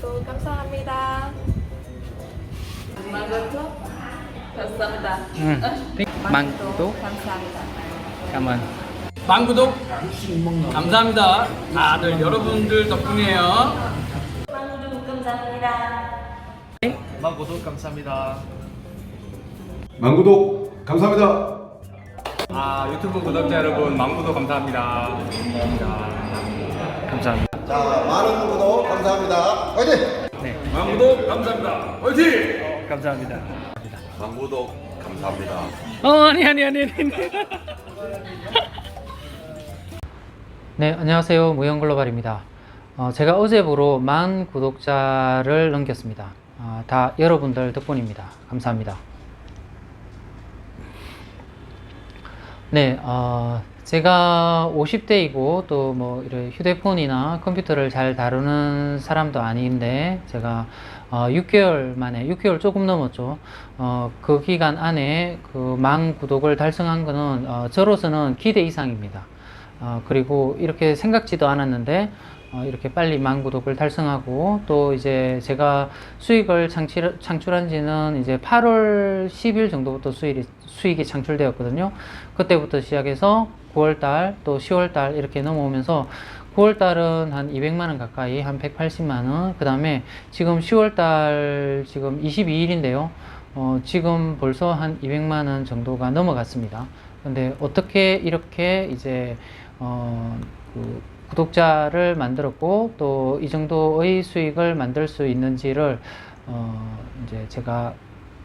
구독 감사합니다. 망고도 감사합니다. 응. 망도 감사합니다. 까만. 망구독 감사합니다. 다들 여러분들 덕분이에요. 망고도 감사합니다. 망고도 감사합니다. 망구독 감사합니다. 아 유튜브 구독자 여러분 망고도 감사합니다. 감사합니다. 감사합니다. 자, 많은 구독 감사합니다. 화이팅! 네. 망구독 감사합니다. 화이팅! 감사합니다. 망구독 감사합니다. 어 아니 아니 아니 아니. 네 안녕하세요 무형글로벌입니다. 어, 제가 어제부로 만 구독자를 넘겼습니다. 아, 다 여러분들 덕분입니다. 감사합니다. 네, 어, 제가 50대이고 또 뭐 이런 휴대폰이나 컴퓨터를 잘 다루는 사람도 아닌데 제가 어, 6개월 만에 6개월 조금 넘었죠. 어, 그 기간 안에 그만 구독을 달성한 거는 어, 저로서는 기대 이상입니다. 어, 그리고 이렇게 생각지도 않았는데 어, 이렇게 빨리 만 구독을 달성하고 또 이제 제가 수익을 창출, 창출한 지는 이제 8월 10일 정도부터 수익이, 수익이 창출되었거든요. 그때부터 시작해서 9월달 또 10월달 이렇게 넘어오면서 9월달은 한 200만원 가까이 한 180만원 그 다음에 지금 10월달 지금 22일인데요. 어, 지금 벌써 한 200만원 정도가 넘어갔습니다. 근데 어떻게 이렇게 이제 어, 그 구독자를 만들었고 또 이 정도의 수익을 만들 수 있는지를 어, 이제 제가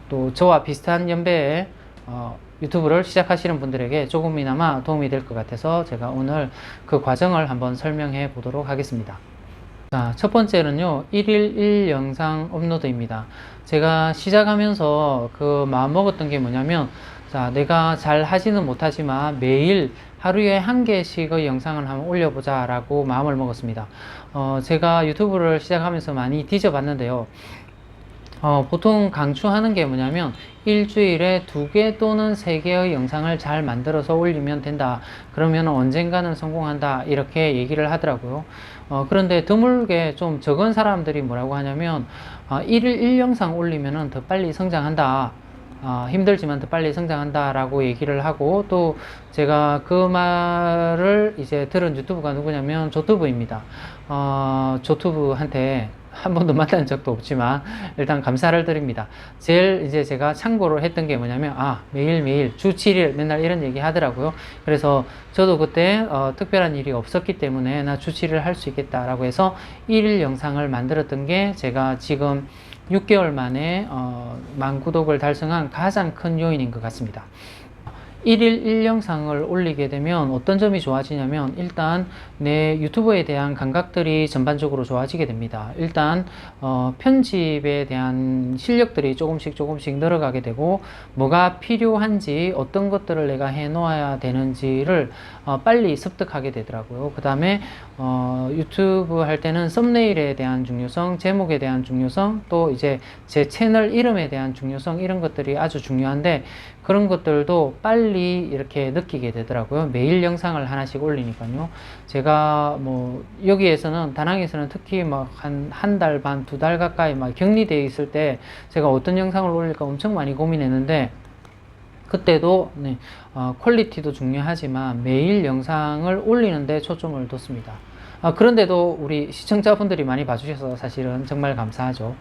또 저와 비슷한 연배에 어, 유튜브를 시작하시는 분들에게 조금이나마 도움이 될 것 같아서 제가 오늘 그 과정을 한번 설명해 보도록 하겠습니다. 자, 첫 번째는요, 1일 1 영상 업로드입니다. 제가 시작하면서 그 마음 먹었던 게 뭐냐면, 자, 내가 잘 하지는 못하지만 매일 하루에 한 개씩의 영상을 한번 올려보자 라고 마음을 먹었습니다. 어, 제가 유튜브를 시작하면서 많이 뒤져봤는데요. 어, 보통 강추하는 게 뭐냐면 일주일에 두 개 또는 세 개의 영상을 잘 만들어서 올리면 된다. 그러면 언젠가는 성공한다. 이렇게 얘기를 하더라고요. 어, 그런데 드물게 좀 적은 사람들이 뭐라고 하냐면 어, 1일 1영상 올리면은 더 빨리 성장한다. 어, 힘들지만 더 빨리 성장한다라고 얘기를 하고 또 제가 그 말을 이제 들은 유튜브가 누구냐면 조튜브입니다. 어, 조튜브한테 한 번도 만난 적도 없지만 일단 감사를 드립니다. 제일 이제 제가 참고로 했던 게 뭐냐면 아 매일매일 주 7일 맨날 이런 얘기 하더라고요. 그래서 저도 그때 어, 특별한 일이 없었기 때문에 나 주 7일 할 수 있겠다라고 해서 1일 영상을 만들었던 게 제가 지금 6개월 만에 어, 만 구독을 달성한 가장 큰 요인인 것 같습니다. 1일 1영상을 올리게 되면 어떤 점이 좋아지냐면 일단 내 유튜브에 대한 감각들이 전반적으로 좋아지게 됩니다. 일단 어, 편집에 대한 실력들이 조금씩 조금씩 늘어가게 되고 뭐가 필요한지 어떤 것들을 내가 해 놓아야 되는지를 어, 빨리 습득하게 되더라고요. 그 다음에 어, 유튜브 할 때는 썸네일에 대한 중요성, 제목에 대한 중요성, 또 이제 제 채널 이름에 대한 중요성 이런 것들이 아주 중요한데 그런 것들도 빨리 이렇게 느끼게 되더라고요. 매일 영상을 하나씩 올리니까요. 제가 뭐 여기에서는 다낭에서는 특히 막 한 한 달 반, 두 달 가까이 막 격리되어 있을 때 제가 어떤 영상을 올릴까 엄청 많이 고민했는데 그때도 네, 어, 퀄리티도 중요하지만 매일 영상을 올리는데 초점을 뒀습니다. 아, 그런데도 우리 시청자분들이 많이 봐주셔서 사실은 정말 감사하죠.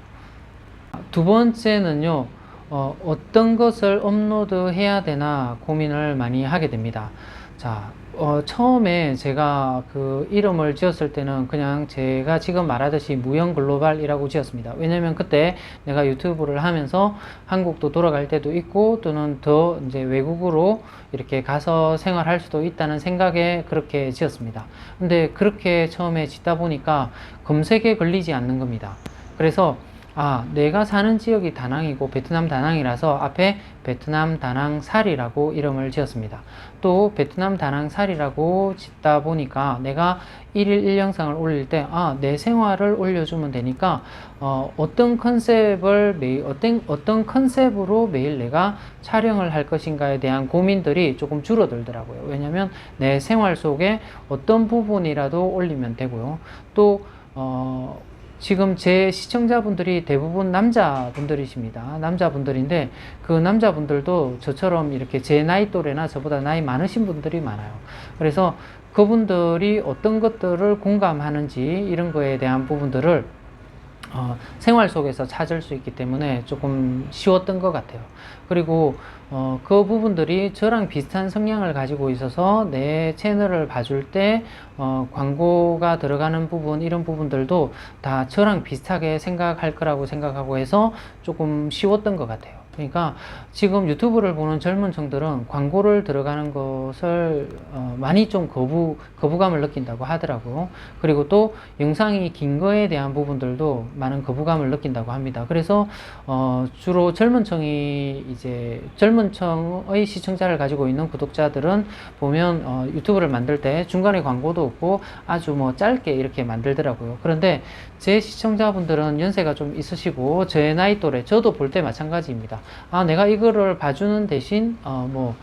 두 번째는요, 어, 어떤 것을 업로드해야 되나 고민을 많이 하게 됩니다. 자, 어, 처음에 제가 그 이름을 지었을 때는 그냥 제가 지금 말하듯이 무형 글로벌이라고 지었습니다. 왜냐면 그때 내가 유튜브를 하면서 한국도 돌아갈 때도 있고 또는 더 이제 외국으로 이렇게 가서 생활할 수도 있다는 생각에 그렇게 지었습니다. 근데 그렇게 처음에 짓다 보니까 검색에 걸리지 않는 겁니다. 그래서 아, 내가 사는 지역이 다낭이고 베트남 다낭이라서 앞에 베트남 다낭 살이라고 이름을 지었습니다. 또 베트남 다낭 살이라고 짓다 보니까 내가 1일 1영상을 올릴 때 아, 내 생활을 올려주면 되니까 어, 어떤 컨셉을 매일 어떤 어떤 컨셉으로 매일 내가 촬영을 할 것인가에 대한 고민들이 조금 줄어들더라고요. 왜냐면 내 생활 속에 어떤 부분이라도 올리면 되고요. 또 어, 지금 제 시청자분들이 대부분 남자분들이십니다. 남자분들인데 그 남자분들도 저처럼 이렇게 제 나이 또래나 저보다 나이 많으신 분들이 많아요. 그래서 그분들이 어떤 것들을 공감하는지 이런 거에 대한 부분들을 어, 생활 속에서 찾을 수 있기 때문에 조금 쉬웠던 것 같아요. 그리고 어, 그 부분들이 저랑 비슷한 성향을 가지고 있어서 내 채널을 봐줄 때 어, 광고가 들어가는 부분 이런 부분들도 다 저랑 비슷하게 생각할 거라고 생각하고 해서 조금 쉬웠던 것 같아요. 그러니까 지금 유튜브를 보는 젊은 층들은 광고를 들어가는 것을 어, 많이 좀 거부, 거부감을 느낀다고 하더라고요. 그리고 또 영상이 긴 거에 대한 부분들도 많은 거부감을 느낀다고 합니다. 그래서 어, 주로 젊은 층이 이제 젊은 층의 시청자를 가지고 있는 구독자들은 보면 어, 유튜브를 만들 때 중간에 광고도 없고 아주 뭐 짧게 이렇게 만들더라고요. 그런데 제 시청자분들은 연세가 좀 있으시고 제 나이 또래 저도 볼 때 마찬가지입니다. 아 내가 이거를 봐주는 대신 어 뭐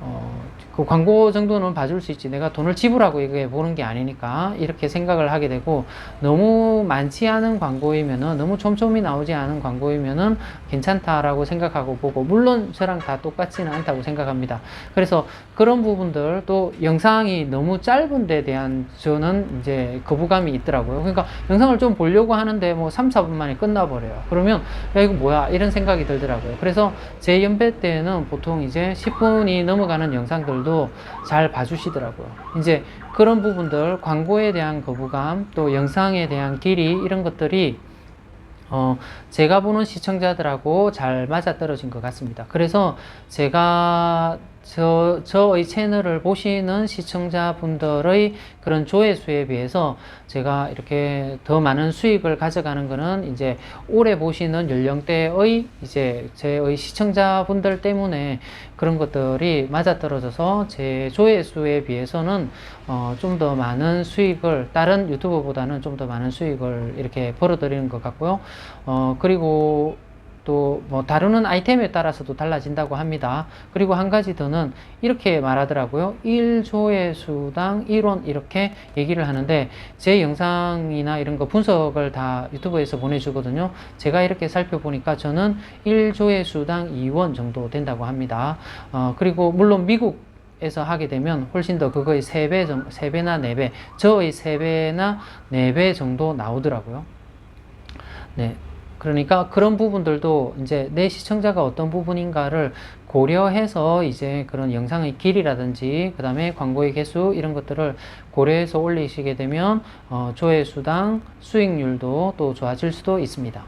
어, 그 광고 정도는 봐줄 수 있지. 내가 돈을 지불하고 이게 보는 게 아니니까 이렇게 생각을 하게 되고 너무 많지 않은 광고이면은 너무 촘촘히 나오지 않은 광고이면은 괜찮다라고 생각하고 보고 물론 저랑 다 똑같지는 않다고 생각합니다. 그래서 그런 부분들 또 영상이 너무 짧은 데 대한 저는 이제 거부감이 있더라고요. 그러니까 영상을 좀 보려고 하는데 뭐 3, 4분 만에 끝나버려요. 그러면 야 이거 뭐야 이런 생각이 들더라고요. 그래서 제 연배 때는 보통 이제 10분이 넘어 가는 영상들도 잘 봐주시더라고요. 이제 그런 부분들 광고에 대한 거부감 또 영상에 대한 길이 이런 것들이 어, 제가 보는 시청자들하고 잘 맞아떨어진 것 같습니다. 그래서 제가 저, 저의 채널을 보시는 시청자분들의 그런 조회수에 비해서 제가 이렇게 더 많은 수익을 가져가는 거는 이제 오래 보시는 연령대의 이제 제의 시청자분들 때문에 그런 것들이 맞아떨어져서 제 조회수에 비해서는 어, 좀 더 많은 수익을 다른 유튜버보다는 좀 더 많은 수익을 이렇게 벌어들이는 것 같고요. 어, 그리고 또 뭐 다루는 아이템에 따라서도 달라진다고 합니다. 그리고 한 가지 더는 이렇게 말하더라고요. 1조회수당 1원 이렇게 얘기를 하는데 제 영상이나 이런 거 분석을 다 유튜브에서 보내주거든요. 제가 이렇게 살펴보니까 저는 1조회수당 2원 정도 된다고 합니다. 어, 그리고 물론 미국 에서 하게 되면 훨씬 더 그거의 3배, 정- 3배나 4배, 저의 3배나 4배 정도 나오더라고요. 네. 그러니까 그런 부분들도 이제 내 시청자가 어떤 부분인가를 고려해서 이제 그런 영상의 길이라든지 그 다음에 광고의 개수 이런 것들을 고려해서 올리시게 되면 어, 조회수당 수익률도 또 좋아질 수도 있습니다.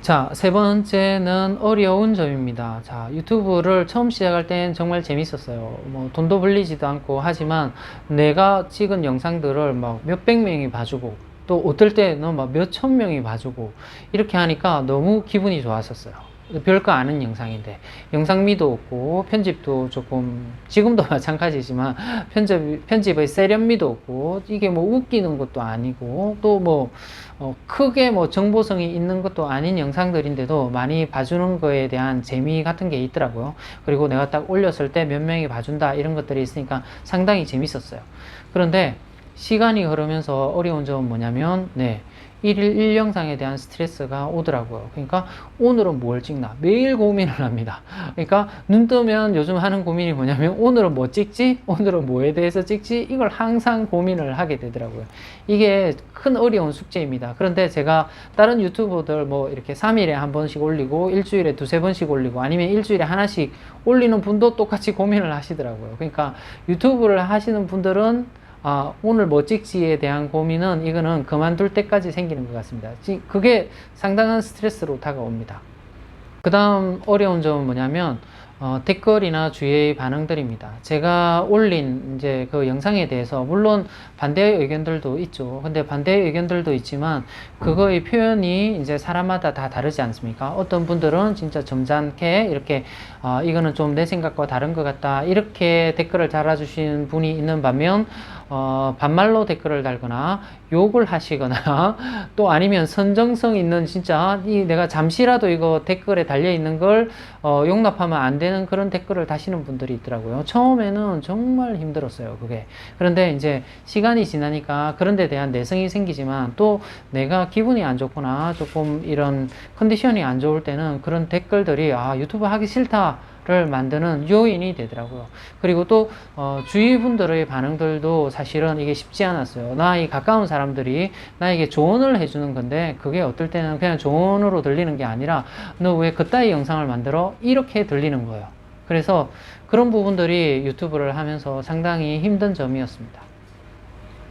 자, 세 번째는 어려운 점입니다. 자, 유튜브를 처음 시작할 땐 정말 재밌었어요. 뭐, 돈도 벌리지도 않고 하지만 내가 찍은 영상들을 막 몇백 명이 봐주고 또 어떨 때는 막 몇 천 명이 봐주고 이렇게 하니까 너무 기분이 좋았었어요. 별거 아는 영상인데 영상미도 없고 편집도 조금 지금도 마찬가지지만 편집 편집의 세련미도 없고 이게 뭐 웃기는 것도 아니고 또뭐 어, 크게 뭐 정보성이 있는 것도 아닌 영상들인데도 많이 봐주는 거에 대한 재미 같은 게 있더라고요. 그리고 내가 딱 올렸을 때 몇 명이 봐준다 이런 것들이 있으니까 상당히 재밌었어요. 그런데 시간이 흐르면서 어려운 점은 뭐냐면 네. 일일 일 영상에 대한 스트레스가 오더라고요. 그러니까 오늘은 뭘 찍나 매일 고민을 합니다. 그러니까 눈 뜨면 요즘 하는 고민이 뭐냐면 오늘은 뭐 찍지? 오늘은 뭐에 대해서 찍지? 이걸 항상 고민을 하게 되더라고요. 이게 큰 어려운 숙제입니다. 그런데 제가 다른 유튜버들 뭐 이렇게 3일에 한 번씩 올리고 일주일에 두세 번씩 올리고 아니면 일주일에 하나씩 올리는 분도 똑같이 고민을 하시더라고요. 그러니까 유튜브를 하시는 분들은 아, 오늘 뭐 찍지에 대한 고민은 이거는 그만둘 때까지 생기는 것 같습니다. 지- 그게 상당한 스트레스로 다가옵니다. 그 다음 어려운 점은 뭐냐면 어, 댓글이나 주위의 반응들입니다. 제가 올린 이제 그 영상에 대해서 물론 반대의 의견들도 있죠. 근데 반대의 의견들도 있지만 그거의 표현이 이제 사람마다 다 다르지 않습니까? 어떤 분들은 진짜 점잖게 이렇게 어, 이거는 좀 내 생각과 다른 것 같다 이렇게 댓글을 달아주시는 분이 있는 반면 어, 반말로 댓글을 달거나 욕을 하시거나 또 아니면 선정성 있는 진짜 이 내가 잠시라도 이거 댓글에 달려 있는 걸 어, 용납하면 안 되는 그런 댓글을 다시는 분들이 있더라고요. 처음에는 정말 힘들었어요. 그게. 그런데 이제 시간이 지나니까 그런 데 대한 내성이 생기지만 또 내가 기분이 안 좋거나 조금 이런 컨디션이 안 좋을 때는 그런 댓글들이 아, 유튜브 하기 싫다. 를 만드는 요인이 되더라고요. 그리고 또 어, 주위 분들의 반응들도 사실은 이게 쉽지 않았어요. 나이 가까운 사람들이 나에게 조언을 해주는 건데 그게 어떨 때는 그냥 조언으로 들리는 게 아니라 너 왜 그따위 영상을 만들어 이렇게 들리는 거예요. 그래서 그런 부분들이 유튜브를 하면서 상당히 힘든 점이었습니다.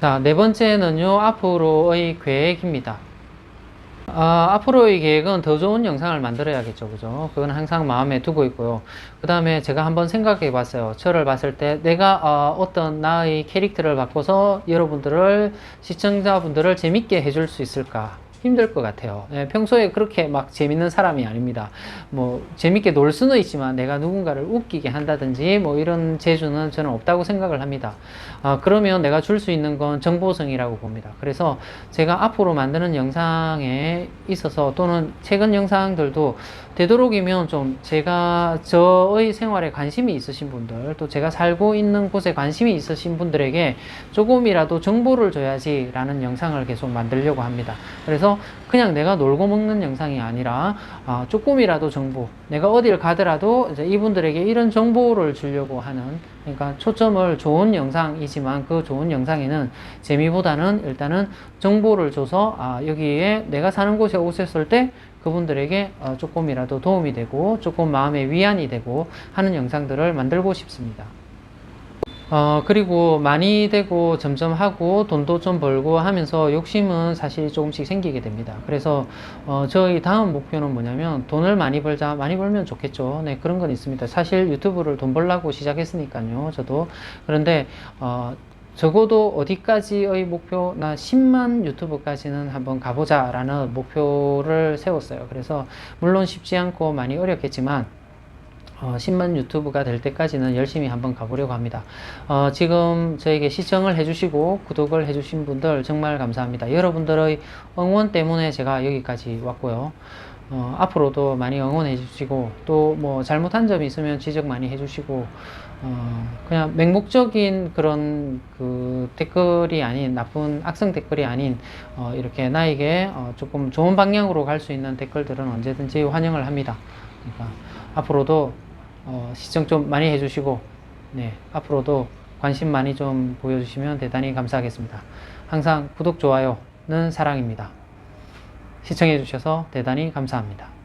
자, 네 번째는요, 앞으로의 계획입니다. 아, 앞으로의 계획은 더 좋은 영상을 만들어야겠죠. 그죠? 그건 항상 마음에 두고 있고요. 그 다음에 제가 한번 생각해 봤어요. 저를 봤을 때 내가 어, 떤 나의 캐릭터를 바꿔서 여러분들을, 시청자분들을 재밌게 해줄 수 있을까? 힘들 것 같아요. 예, 평소에 그렇게 막 재밌는 사람이 아닙니다. 뭐, 재밌게 놀 수는 있지만 내가 누군가를 웃기게 한다든지 뭐 이런 재주는 저는 없다고 생각을 합니다. 아, 그러면 내가 줄 수 있는 건 정보성이라고 봅니다. 그래서 제가 앞으로 만드는 영상에 있어서 또는 최근 영상들도 되도록이면 좀 제가 저의 생활에 관심이 있으신 분들 또 제가 살고 있는 곳에 관심이 있으신 분들에게 조금이라도 정보를 줘야지라는 영상을 계속 만들려고 합니다. 그래서 그냥 내가 놀고 먹는 영상이 아니라 아, 조금이라도 정보 내가 어딜 가더라도 이제 이분들에게 이런 정보를 주려고 하는 그러니까 초점을 좋은 영상이지만 그 좋은 영상에는 재미보다는 일단은 정보를 줘서 아, 여기에 내가 사는 곳에 오셨을 때 그분들에게 어, 조금이라도 도움이 되고 조금 마음의 위안이 되고 하는 영상들을 만들고 싶습니다. 어, 그리고 많이 되고 점점 하고 돈도 좀 벌고 하면서 욕심은 사실 조금씩 생기게 됩니다. 그래서 어, 저희 다음 목표는 뭐냐면 돈을 많이 벌자, 많이 벌면 좋겠죠. 네, 그런 건 있습니다. 사실 유튜브를 돈 벌라고 시작했으니까요. 저도. 그런데 어, 적어도 어디까지의 목표, 나 10만 유튜브까지는 한번 가보자 라는 목표를 세웠어요. 그래서 물론 쉽지 않고 많이 어렵겠지만 어, 10만 유튜브가 될 때까지는 열심히 한번 가보려고 합니다. 어, 지금 저에게 시청을 해주시고 구독을 해주신 분들 정말 감사합니다. 여러분들의 응원 때문에 제가 여기까지 왔고요. 어, 앞으로도 많이 응원해 주시고 또 뭐 잘못한 점이 있으면 지적 많이 해 주시고 어, 그냥 맹목적인 그런 그 댓글이 아닌 나쁜 악성 댓글이 아닌 어, 이렇게 나에게 어, 조금 좋은 방향으로 갈 수 있는 댓글들은 언제든지 환영을 합니다. 그러니까 앞으로도 어, 시청 좀 많이 해주시고, 네, 앞으로도 관심 많이 좀 보여주시면 대단히 감사하겠습니다. 항상 구독, 좋아요는 사랑입니다. 시청해주셔서 대단히 감사합니다.